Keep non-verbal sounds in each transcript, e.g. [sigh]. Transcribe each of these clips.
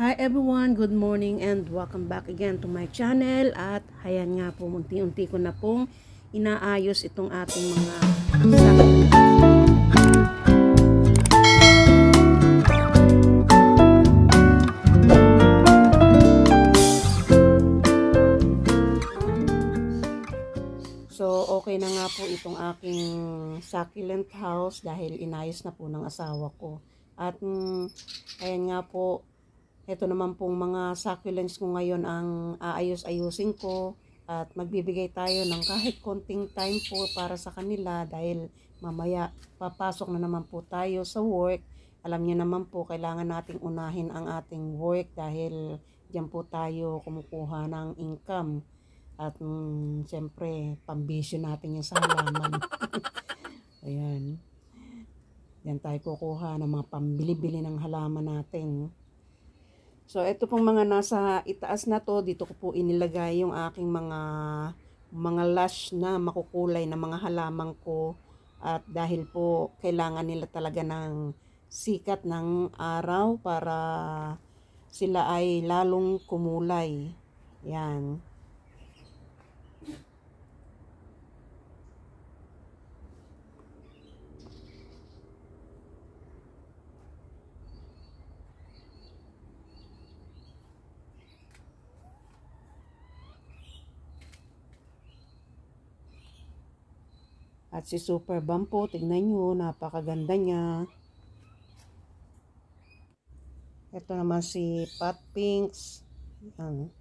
Hi everyone, good morning and welcome back again to my channel. At hayan nga po, unti-unti ko na pong inaayos itong ating mga So, okay na nga po itong aking succulent house dahil inayos na po ng asawa ko. At mm, ayan nga po, ito naman pong mga succulents ko ngayon ang aayos-ayusin ko at magbibigay tayo ng kahit konting time po para sa kanila dahil mamaya papasok na naman po tayo sa work. Alam niyo naman po, kailangan nating unahin ang ating work dahil diyan po tayo kumukuha ng income. At mm, siyempre, pambisyo natin yung sa halaman. [laughs] Ayan. Yan tayo kukuha ng mga pambili-bili ng halaman natin. So, ito pong mga nasa itaas na to, dito ko po inilagay yung aking mga mga lush na makukulay na mga halaman ko. At dahil po kailangan nila talaga ng sikat ng araw para sila ay lalong kumulay. Yan. At si Super Bumpo, tignan nyo, napakaganda niya. Ito naman si Pat Pinks. Yan.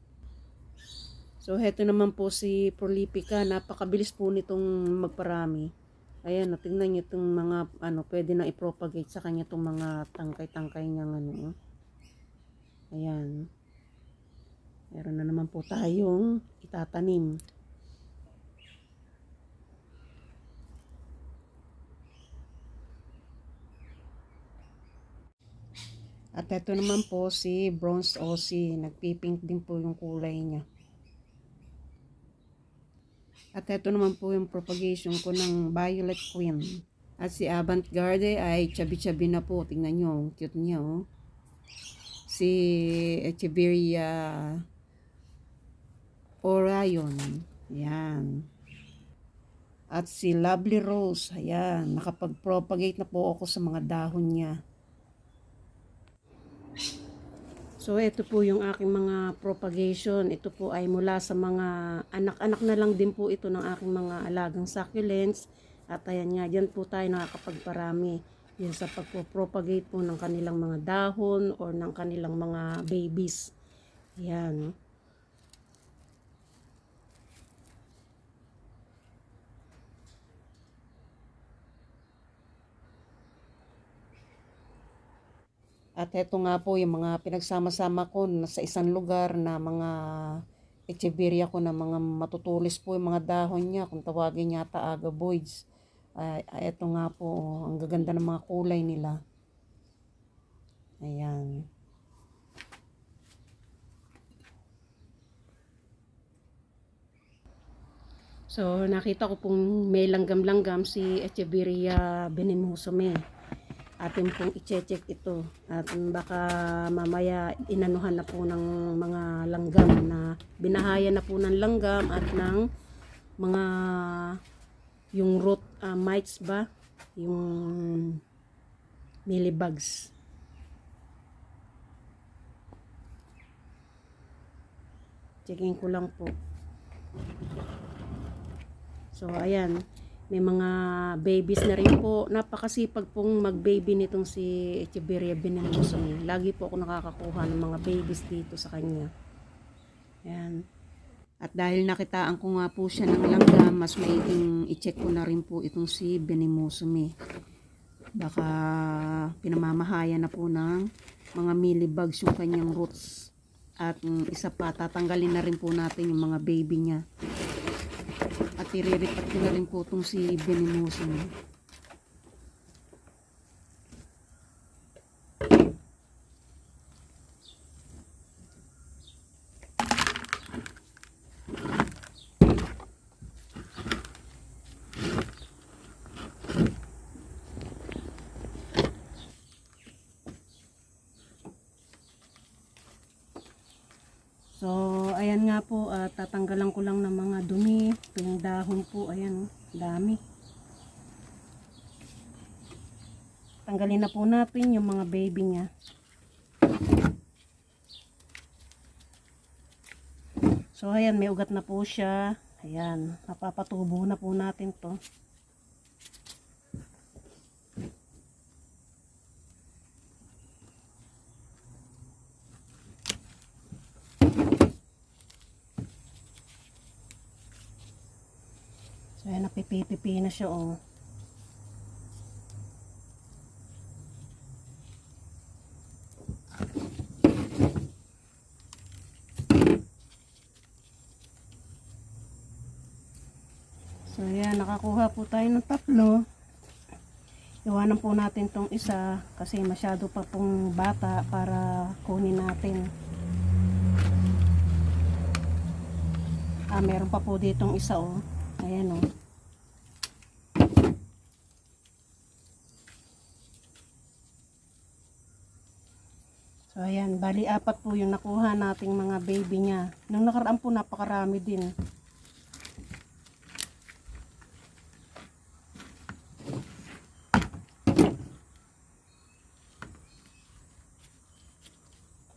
So, heto naman po si Prolifica. Napakabilis po nitong magparami. Ayan, tingnan nyo itong mga, ano, pwede na i-propagate sa kanya itong mga tangkay-tangkay niyang, ano. Ayan. Meron na naman po tayong itatanim. At ito naman po si Bronze Aussie. Nagpipink din po yung kulay niya. At ito naman po yung propagation ko ng Violet Queen. At si Avantgarde ay chabi-chabi na po. Tingnan nyo, cute niya oh. Si Echeveria Orion. Yan. At si Lovely Rose. Ayan. Nakapag-propagate na po ako sa mga dahon niya. So, ito po yung aking mga propagation. Ito po ay mula sa mga anak-anak na lang din po ito ng aking mga alagang succulents. At ayan nga, dyan po tayo nakakapagparami. Yan sa pagpo-propagate po ng kanilang mga dahon or ng kanilang mga babies. Yan. At ito nga po yung mga pinagsama-sama ko sa isang lugar na mga echeveria ko na mga matutulis po yung mga dahon niya kung tawagin yata agaboids. Ay, ay, ito nga po, ang gaganda ng mga kulay nila. Ayan. So, nakita ko pong may langgam-langgam si Echeveria Benemusome atin pong i-check ito. At baka mamaya inanuhan na po ng mga langgam na binahaya na po ng langgam at ng mga yung root uh, mites ba? Yung millibugs checking ko lang po. So ayan may mga babies na rin po. Napakasipag pong mag-baby nitong si Echeveria Benemusong. Lagi po ako nakakakuha ng mga babies dito sa kanya. Ayan. At dahil nakitaan ko nga po siya ng langgam, mas maiging i-check ko na rin po itong si Benemusome. Baka pinamamahaya na po ng mga millibugs yung kanyang roots. At um, isa pa, tatanggalin na rin po natin yung mga baby niya. At iriripat ko na rin po itong si Benemoso. Ayan nga po, at tatanggalan ko lang ng mga dumi. Yung dahon po, ayan, oh, dami. Tanggalin na po natin yung mga baby niya. So, ayan, may ugat na po siya. Ayan, napapatubo na po natin to. So, ayan, napipipipi na siya, oh. So, ayan, nakakuha po tayo ng tatlo. Iwanan po natin tong isa kasi masyado pa pong bata para kunin natin. Ah, meron pa po ditong isa, oh. Ayan, oh. So, ayan, bali apat po yung nakuha nating mga baby niya. Nung nakaraan po, napakarami din.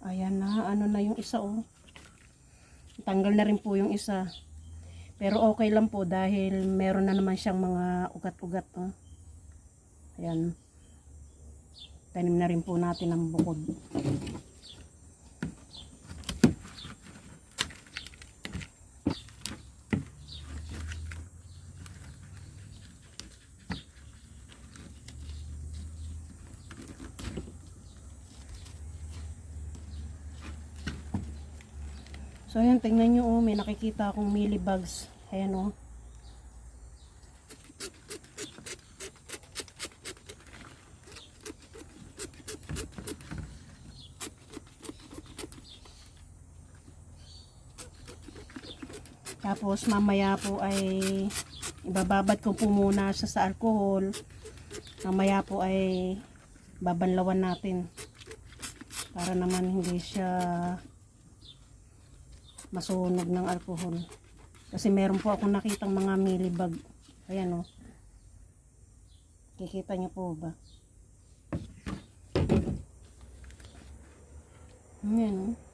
Ayan na, ano na yung isa oh. Tanggal na rin po yung isa. Pero okay lang po dahil meron na naman siyang mga ugat-ugat oh. Ayan. Tanim na rin po natin ang bukod. So ayan, tingnan nyo oh, may nakikita akong millibugs. Ayan oh. Tapos mamaya po ay ibababad ko po muna siya sa alcohol. Mamaya po ay babanlawan natin. Para naman hindi siya masunog ng alcohol. Kasi meron po ako nakitang mga millibag. Ayan o. Oh. Kikita niyo po ba? Ayan o. Oh.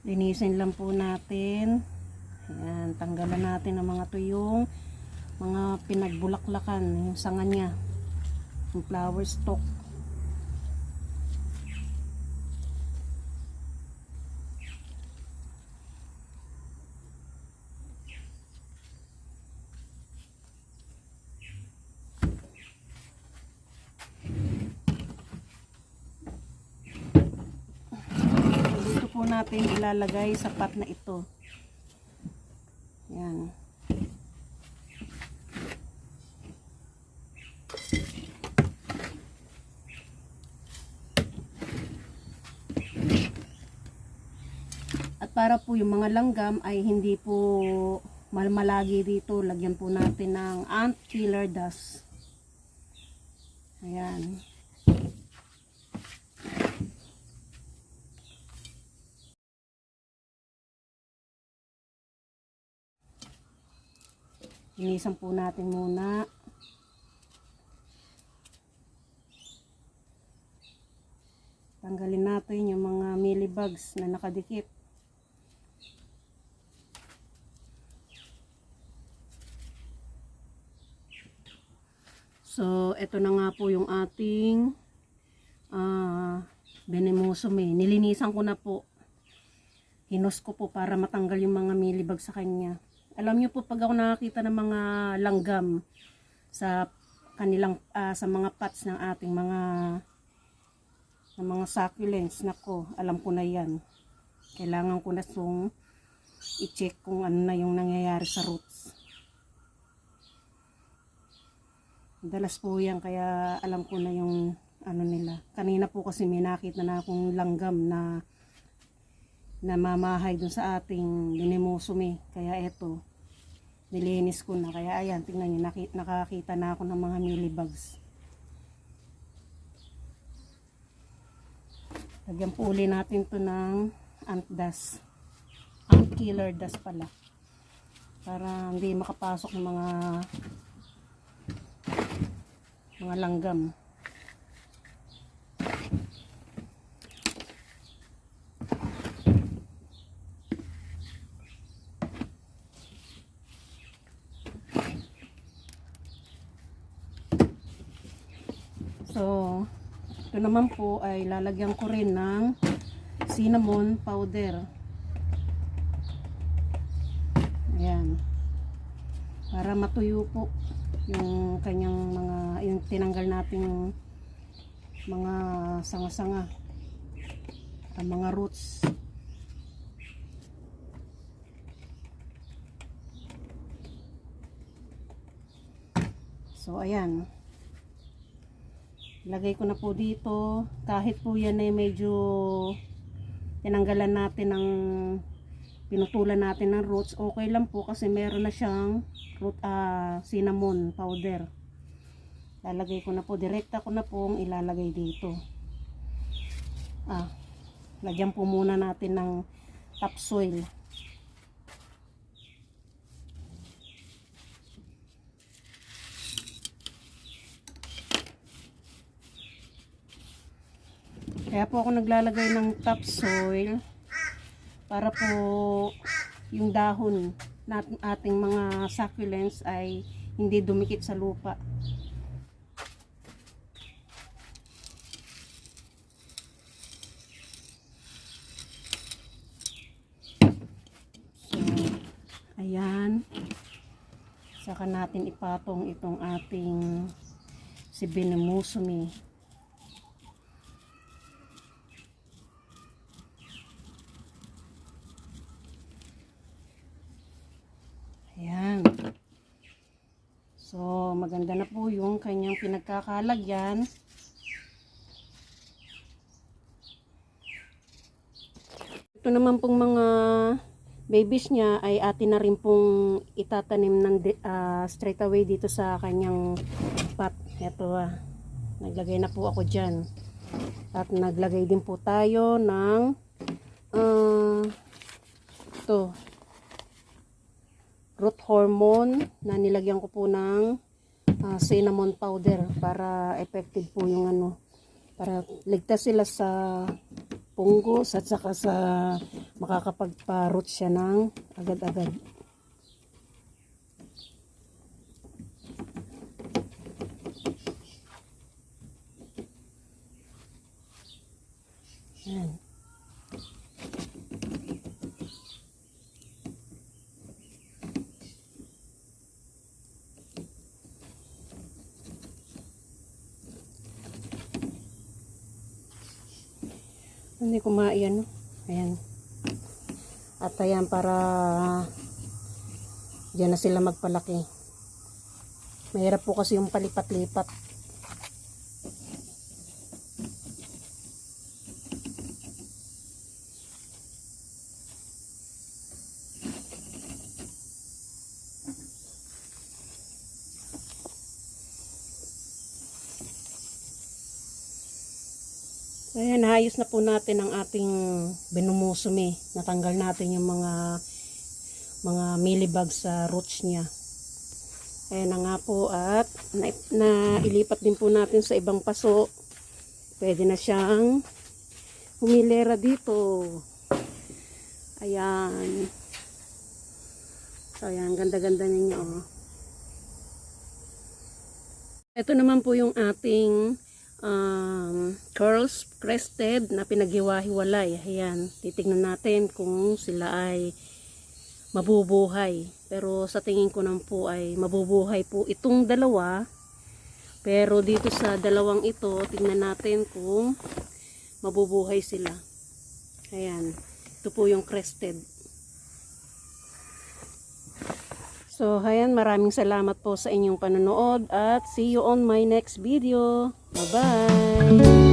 Linisin lang po natin. Ayan, tanggalan natin ang mga tuyong mga pinagbulaklakan, yung sanga niya. Yung flower stalk. Dito po natin ilalagay sa pot na ito. Yan. At para po yung mga langgam ay hindi po malmalagi dito, lagyan po natin ng ant killer dust. Ayan. Inisan po natin muna. Tanggalin natin yung mga millibugs na nakadikit. So, ito na nga po yung ating ah benemosum. Nilinisan ko na po. Hinos ko po para matanggal yung mga millibug sa kanya. Alam niyo po pag ako nakakita ng mga langgam sa kanilang ah, sa mga pots ng ating mga ng mga succulents nako, alam ko na 'yan. Kailangan ko na sung i-check kung ano na yung nangyayari sa roots. Dalas po yan, kaya alam ko na yung ano nila. Kanina po kasi may nakita na akong langgam na namamahay dun sa ating linimusumi. Kaya eto, nilinis ko na. Kaya ayan, tingnan nyo, nakakita na ako ng mga millibugs. Lagyan po uli natin to ng ant dust. Ant killer dust pala. Para hindi makapasok ng mga mga langgam. So, naman po ay lalagyan ko rin ng cinnamon powder. Ayan. Para matuyo po yung kanyang mga, yung tinanggal nating mga sanga-sanga. Ang mga roots. So, ayan. Lagay ko na po dito. Kahit po yan ay medyo tinanggalan natin ng pinutulan natin ng roots, okay lang po kasi meron na siyang root, ah, cinnamon powder. Lalagay ko na po, direkta ko na pong ilalagay dito. Ah, lagyan po muna natin ng topsoil. Kaya po ako naglalagay ng topsoil para po yung dahon natin ating mga succulents ay hindi dumikit sa lupa. So, ayan. Saka natin ipatong itong ating si Benemusumi. Ayan. So, maganda na po yung kanyang pinagkakalagyan. Ito naman pong mga babies niya ay atin na rin pong itatanim ng ah, straight away dito sa kanyang pot. Ito ah. Naglagay na po ako dyan. At naglagay din po tayo ng ah, ito root hormone na nilagyan ko po ng ah, cinnamon powder para effective po yung ano para ligtas sila sa punggos at saka sa makakapagpa-root siya ng agad-agad. Yan. Hindi ko maiyan. Ayan. At ayan para diyan na sila magpalaki. Mahirap po kasi yung palipat-lipat. Ayan, naayos na po natin ang ating binumusumi. Natanggal natin yung mga mga millibugs sa roots niya. Ayan na nga po at na, nailipat din po natin sa ibang paso. Pwede na siyang humilera dito. Ayan. So, ayan, ganda-ganda ninyo. Oh. Ito naman po yung ating um, curls crested na pinaghiwa-hiwalay. Ayan, titignan natin kung sila ay mabubuhay. Pero sa tingin ko naman po ay mabubuhay po itong dalawa. Pero dito sa dalawang ito, tingnan natin kung mabubuhay sila. Ayan, ito po yung crested. So, ayan, maraming salamat po sa inyong panonood at see you on my next video. Bye-bye!